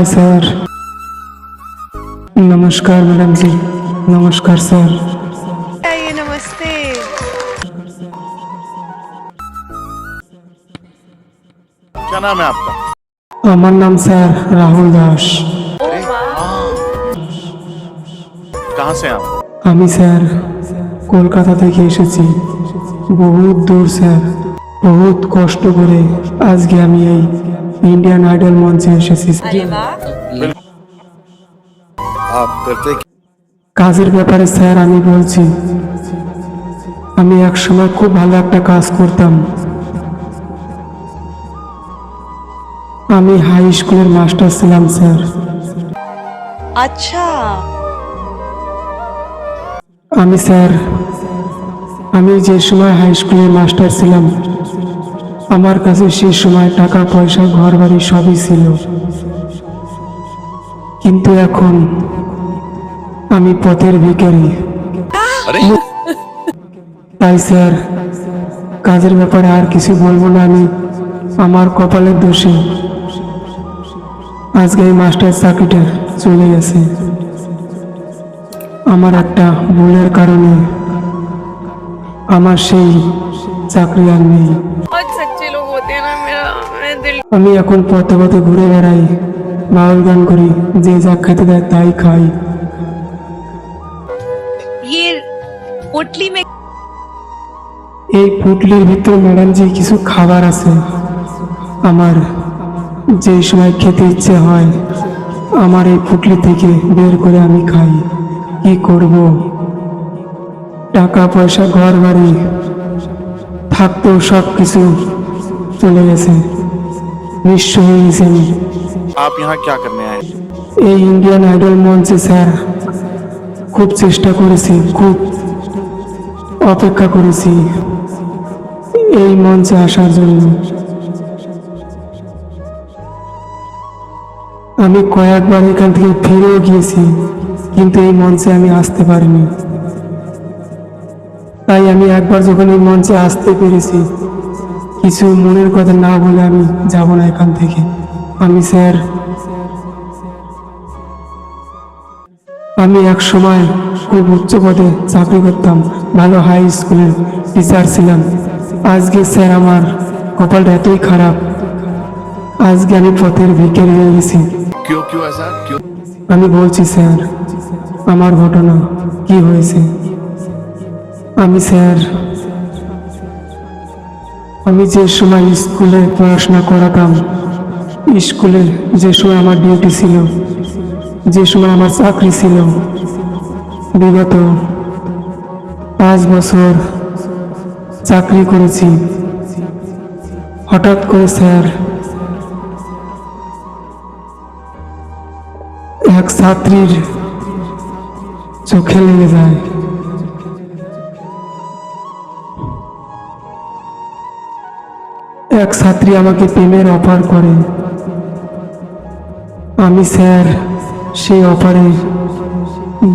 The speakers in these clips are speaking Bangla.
हाय सर नमस्कार मैडम जी नमस्कार सर आइए नमस्ते क्या नाम है आपका আমার নাম স্যার রাহুল দাস कहाँ से हैं आप আমি স্যার কলকাতা থেকে এসেছি বহুত দূর স্যার বহুত কষ্ট করে আজকে আমি এই ইন্ডিয়ান আইডল মঞ্চে এসেছি কাজের ব্যাপারে স্যার আমি বলছি আমি এক সময় খুব ভালো একটা কাজ করতাম। আমি হাই স্কুলের মাস্টার ছিলাম স্যার। আচ্ছা। আমি স্যার আমি যে সময় হাই স্কুলের মাস্টার ছিলাম আমার কাছে সেই সময় টাকা পয়সা ঘর বাড়ি সবই ছিল। কিন্তু এখন আমি পথের ভিখারি। अरे তাই স্যার কাজের ব্যাপারে আর কিছু বলব না আমি। আমার কপালের দোষে আজকে এই মাস্টার চাকরিটা চলে গেছে। আমার একটা ভুলের কারণে আমার সেই চাকরি আর নেই। আমি এখন পথে পথে ঘুরে বেড়াই বাউল গান করি যে যা খেতে দেয় তাই খাই। এই পুটলির ভিতরে ম্যাডাম যে কিছু খাবার আছে। আমার যে সময় খেতে ইচ্ছে হয় আমার এই পুটলি থেকে বের করে আমি খাই। কি করব? টাকা পয়সা ঘর বাড়ি থাকতেও সব কিছু চলে গেছে নিঃস্ব হয়ে গেছি আমি आप यहाँ क्या करने आए এই ইন্ডিয়ান আইডল মঞ্চে স্যার খুব চেষ্টা করেছি খুব অপেক্ষা করেছি এই মঞ্চে আসার জন্য আমি কয়েকবার এখান থেকে ফিরেও গিয়েছি কিন্তু এই মঞ্চে আমি আসতে পারিনি তাই আমি একবার যখন এই মঞ্চে আসতে পেরেছি কিছু মনের কথা না বলে আমি যাব না এখান থেকে। আমি স্যার আমি এক সময় খুব উচ্চ পদে চাকরি করতাম ভালো হাই স্কুলের টিচার ছিলাম। আজকে স্যার আমার কপালটা এতই খারাপ। আজকে আমি পথের ভিকে হয়ে গেছি। আমি বলছি স্যার আমার ঘটনা কি হয়েছে? আমি স্যার আমি যে সময় স্কুলে পড়াশোনা করাতাম স্কুলে যে সময় আমার ডিউটি ছিল, যে সময় আমার চাকরি ছিল, বিগত পাঁচ বছর চাকরি করেছি। হঠাৎ করে স্যার এক ছাত্রীর চোখে লেগে যায়। এক ছাত্রী আমাকে প্রেমের অফার করে। আমি স্যার সেই অফারে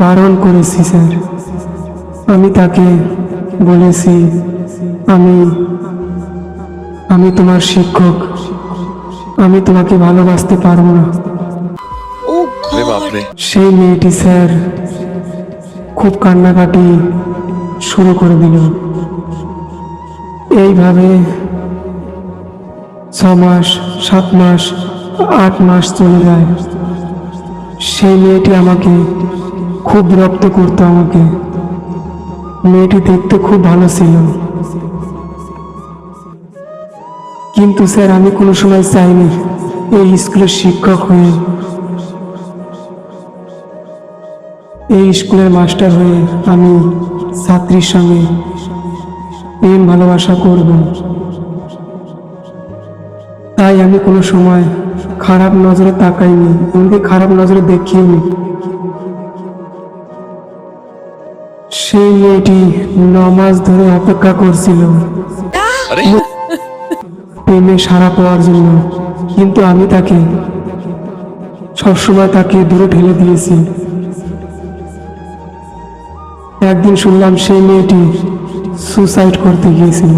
বারণ করেছি স্যার। আমি তাকে বলেছি আমি আমি তোমার শিক্ষক। আমি তোমাকে ভালোবাসতে পারব না। সেই মেয়েটি স্যার খুব কান্নাকাটি শুরু করে দিল। এইভাবে ছ মাস সাত মাস আট মাস চলে যায়। সেই মেয়েটি আমাকে খুব বিরক্ত করতো আমাকে। মেয়েটি দেখতে খুব ভালো ছিল। কিন্তু স্যার, আমি কোনো সময় চাইনি এই স্কুলের শিক্ষক হয়ে। এই স্কুলের মাস্টার হয়ে আমি ছাত্রীর সঙ্গে প্রেম ভালোবাসা করব। তাই আমি কোনো সময় খারাপ নজরে তাকাইনি এমনকি খারাপ নজরে দেখিনি সেই মেয়েটি ন মাস ধরে অপেক্ষা করছিল। প্রেমে সারা পাওয়ার জন্য কিন্তু আমি তাকে সবসময় তাকে দূরে ঠেলে দিয়েছি। একদিন শুনলাম সেই মেয়েটি সুসাইড করতে গিয়েছিল।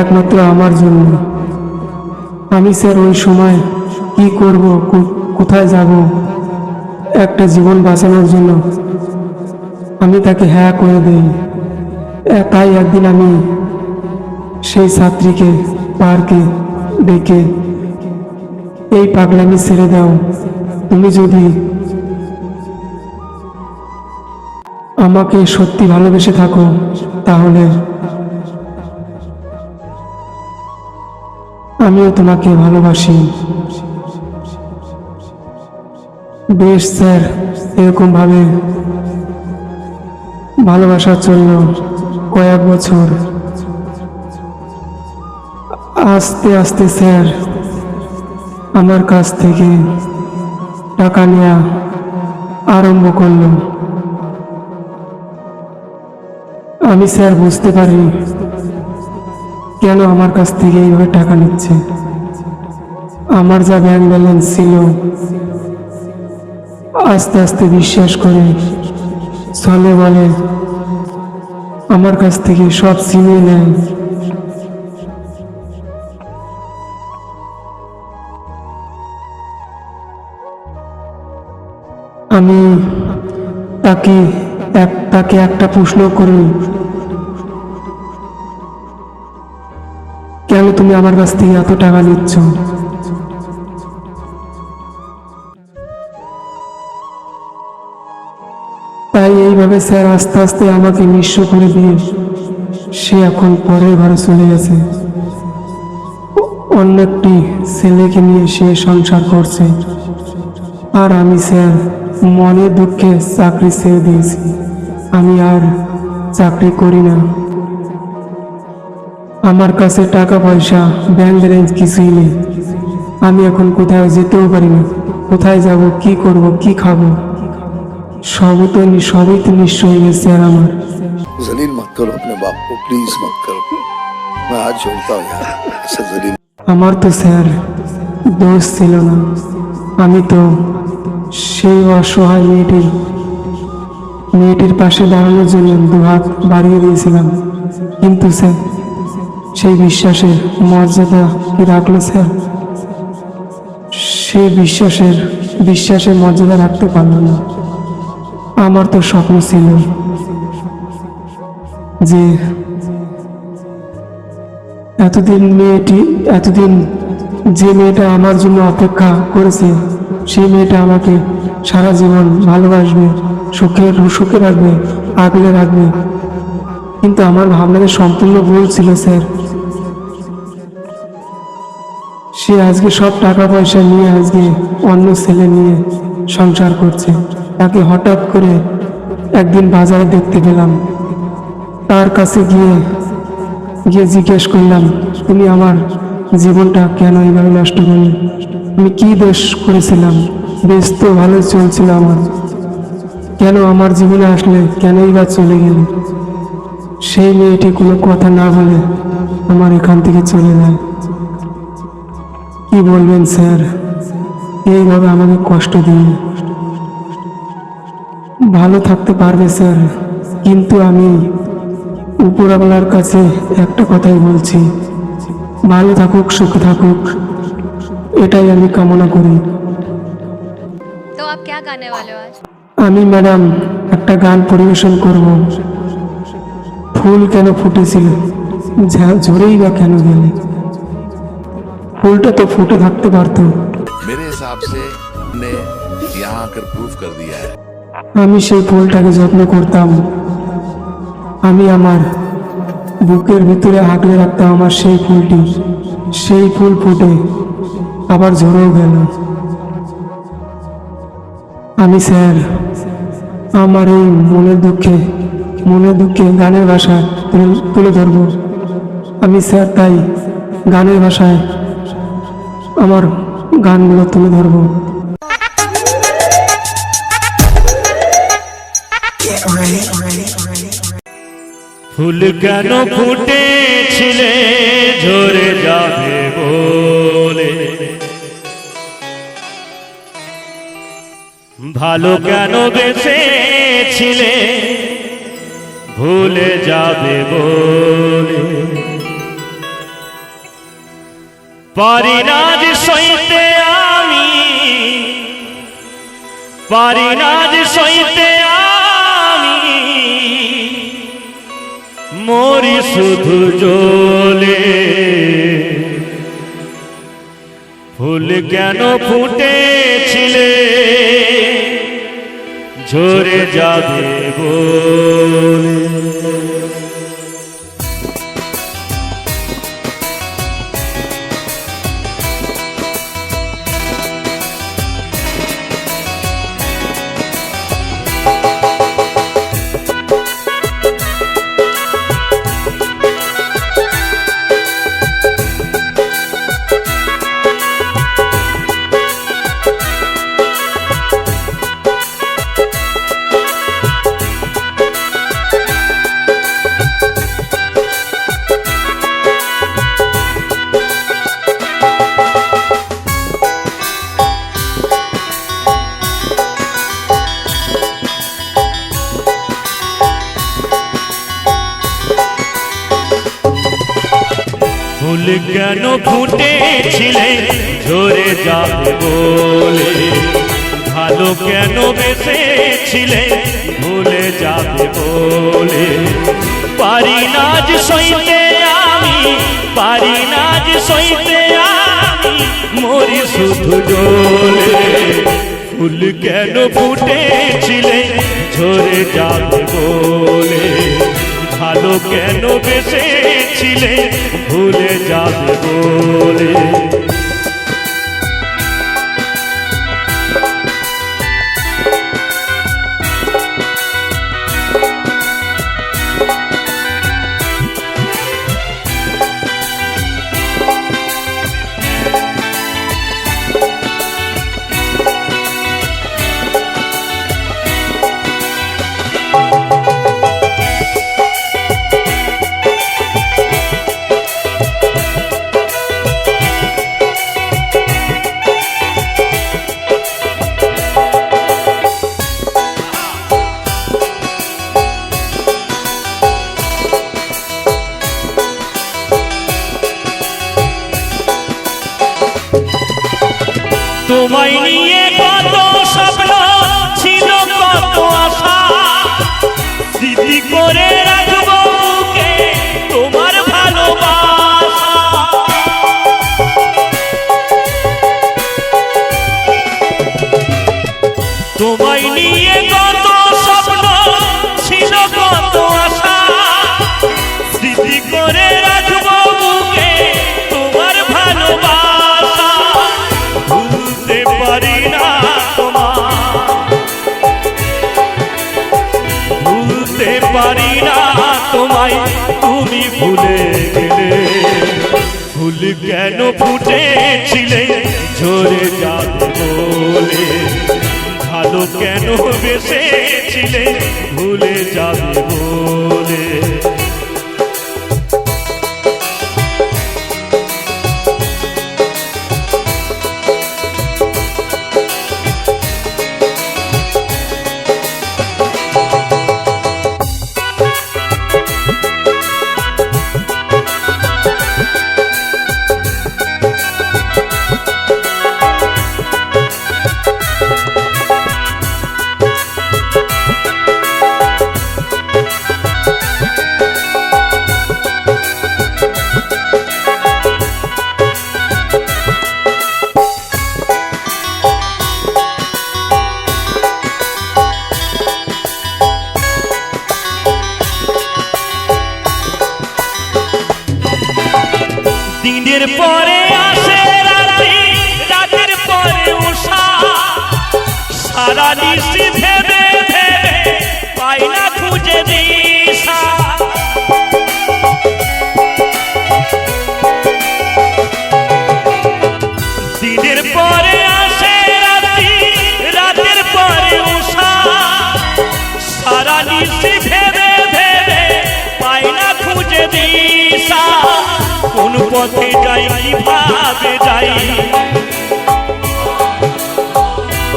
একমাত্র আমার জন্য। আমি স্যার, ওই সময় কি করব? কোথায় যাব? একটা জীবন বাঁচানোর জন্য আমি তাকে হ্যাঁ করে দেই। তাই একদিন আমি সেই ছাত্রীকে পার্কে ডেকে এই পাগলামি ছেড়ে দাও। তুমি যদি আমাকে সত্যি ভালোবেসে থাকো, তাহলে আমিও তোমাকে ভালোবাসি। বেশ স্যার এরকম ভাবে ভালোবাসা চলল কয়েক বছর। আস্তে আস্তে স্যার, আমার কাছ থেকে টাকা নেওয়া আরম্ভ করল। আমি স্যার বুঝতে পারি কেন আমার কাছ থেকে এইভাবে টাকা নিচ্ছে? আমার যা ব্যাংক ব্যালেন্স ছিল, আস্তে আস্তে বিশ্বাস করে চলে বলে, আমার কাছ থেকে সব ছিনিয়ে নেয়। আমি তাকে এক, তাকে একটা প্রশ্ন করি। তুমি আমার কাছ থেকে এত টাকা নিচ্ছ? তাই এইভাবে স্যার আস্তে আস্তে আমাকে নিঃস্ব করে দিয়ে সে এখন পরের ঘরে চলে গেছে। অন্য একটি ছেলেকে নিয়ে সে সংসার করছে। আর আমি স্যার মনের দুঃখে চাকরি ছেড়ে দিয়েছি। আমি আর চাকরি করি না। আমার কাছে টাকা পয়সা ব্যাংক ব্যালেন্স কিছুই নেই আমি এখন কোথাও যেতেও পারি না কোথায় যাব কি করব কি খাবো সবই তো নি- সবই তো নিশ্চয় হয়ে গেছে আর আমার जलील मत करो अपने बाप को प्लीज मत करो मैं हाथ जोड़ता हूँ यार ऐसा जलील আমার তো স্যার দোষ ছিল না আমি তো সেই অসহায় মেয়েটির মেয়েটির পাশে দাঁড়ানোর জন্য দুহাত বাড়িয়ে দিয়েছিলাম কিন্তু স্যার সেই বিশ্বাসের মর্যাদা কি রাখল, স্যার? সেই বিশ্বাসের বিশ্বাসের মর্যাদা রাখতে পারল না। আমার তো স্বপ্ন ছিল যে এতদিন মেয়েটি, এতদিন যে মেয়েটা আমার জন্য অপেক্ষা করেছে, সেই মেয়েটা আমাকে সারা জীবন ভালোবাসবে সুখে সুখে রাখবে আগলে রাখবে। কিন্তু আমার ভাবনাটা সম্পূর্ণ ভুল ছিল, স্যার। সে আজকে সব টাকা পয়সা নিয়ে আজকে অন্য ছেলে নিয়ে সংসার করছে। তাকে হঠাৎ করে একদিন বাজারে দেখতে পেলাম। তার কাছে গিয়ে গিয়ে জিজ্ঞেস করলাম, তুমি আমার জীবনটা কেন এইভাবে নষ্ট করলে? আমি কি দোষ করেছিলাম? বেশ তো ভালো চলছিল আমার। কেন আমার জীবনে আসলে কেনই বা চলে গেলে? সেই মেয়েটি কোনো কথা না বলে আমার এখান থেকে চলে যায়। কি বলবেন স্যার এইভাবে আমাকে কষ্ট দিয়ে ভালো থাকতে পারবে স্যার কিন্তু আমি উপরওয়ালার কাছে একটা কথাই বলছি ভালো থাকুক সুখে থাকুক এটাই আমি কামনা করি तो आप क्या गाने वाले हो आज আমি ম্যাডাম একটা গান পরিবেশন করব ফুল কেন ফুটেছিল ঝা- ঝরেই বা কেন গেলে ফুলটা তো ফুটে থাকতে পারত আমি সেই ফুলটাকে যত্ন করতাম আমি আমার বুকের ভিতরে আঁকড়ে রাখতাম আমার সেই ফুলটি সেই ফুল ফুটে আবার ঝরেও গেল আমি স্যার আমার এই মনের দুঃখে মনের দুঃখে গানের ভাষায় তুলে ধরব আমি স্যার তাই গানের ভাষায় আমার গানগুলো তুলে ধরবো। ফুল কেন ফুটেছিলে, ঝরে যাবে বলে? ভালো কেন বেঁচেছিলে, ভুলে যাবে বলে? পারি না যে সইতে আমি। পারি না যে সইতে আমি। মরি শুধু জলে। ফুল কেন ফুটেছিলে? ঝরে যাবে বলে। কেন ফুটেছিলে, ঝরে যাবে বলে। ভালো কেন বেসেছিলে ভুলে যাবে বলে। পারি না যে সইতে আমি, পারি না যে সইতে আমি, মরি শুধু ডোলে ফুল কেন ফুটেছিলে, ঝরে যাবে বলে। ভালো কেন বেসেছিলে ভুলে যাবে বলে। তোমায় নিয়ে কত স্বপ্ন ছিল কত আশা। স্মৃতি করে পারি না তোমায়, তুমি ভুলে গেলে। ফুল কেন ফুটেছিলে, ঝরে যাবে বলে। ভালো কেন বেসেছিলে, ভুলে যাবে বলে। দিনের পরে আসে রাত্রি, রাতের পরে উষা। সারা নিশি ভেবে ভেবে পাই না খুঁজে দিশা পথে যাই কীভাবে যাই।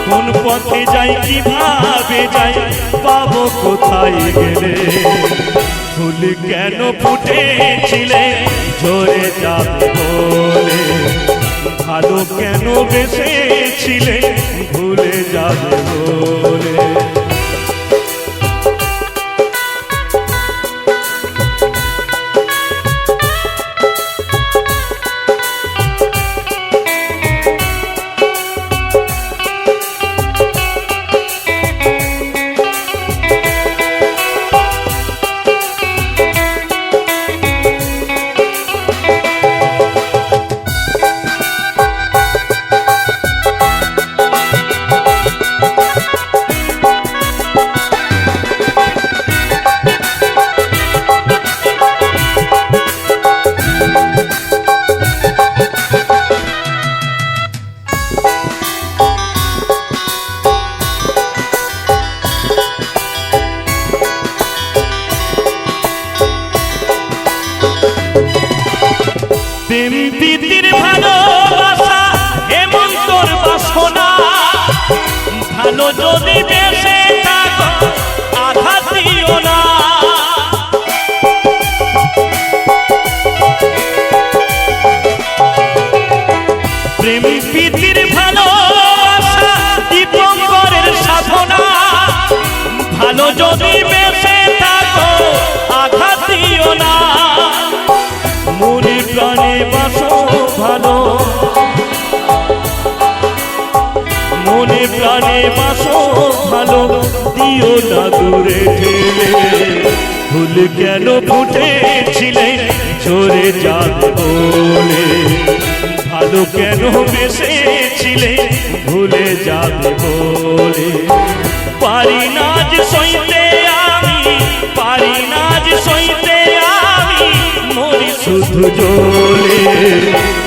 কোন পথে যাই, কীভাবে যাই, পাবো কোথায় গেলে? ফুল কেন ফুটেছিলে, ঝরে যাবে বলে? ভালো কেন বেসেছিলে ভুলে যাবে বলে? প্রীতির ভালোবাসা হেমন্তর বাসনা। ভালো যদি বেশে প্রেম প্রীতির ভালোবাসা প্রাণে বাসো ভালো। মনে প্রাণে বাসো ভালো। দিও না দূরে ঠেলে। ফুল কেন ফুটেছিলে? ঝরে যাবে বলে। ভালো কেন বেসেছিলে? ভুলে যাবে বলে। পারি না সইতে আমি, পারি না সইতে শুধু জলে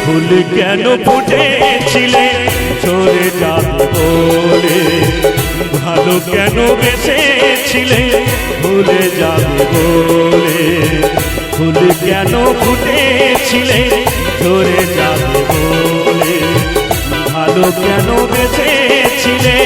ফুল কেন ফুটেছিলে? ঝরে যাবে বলে। ভালো কেন বেসেছিলে ভুলে যাবে বলে। ফুল কেন ফুটেছিলে? ঝরে যাবে বলে। ভালো কেন বেসেছিলে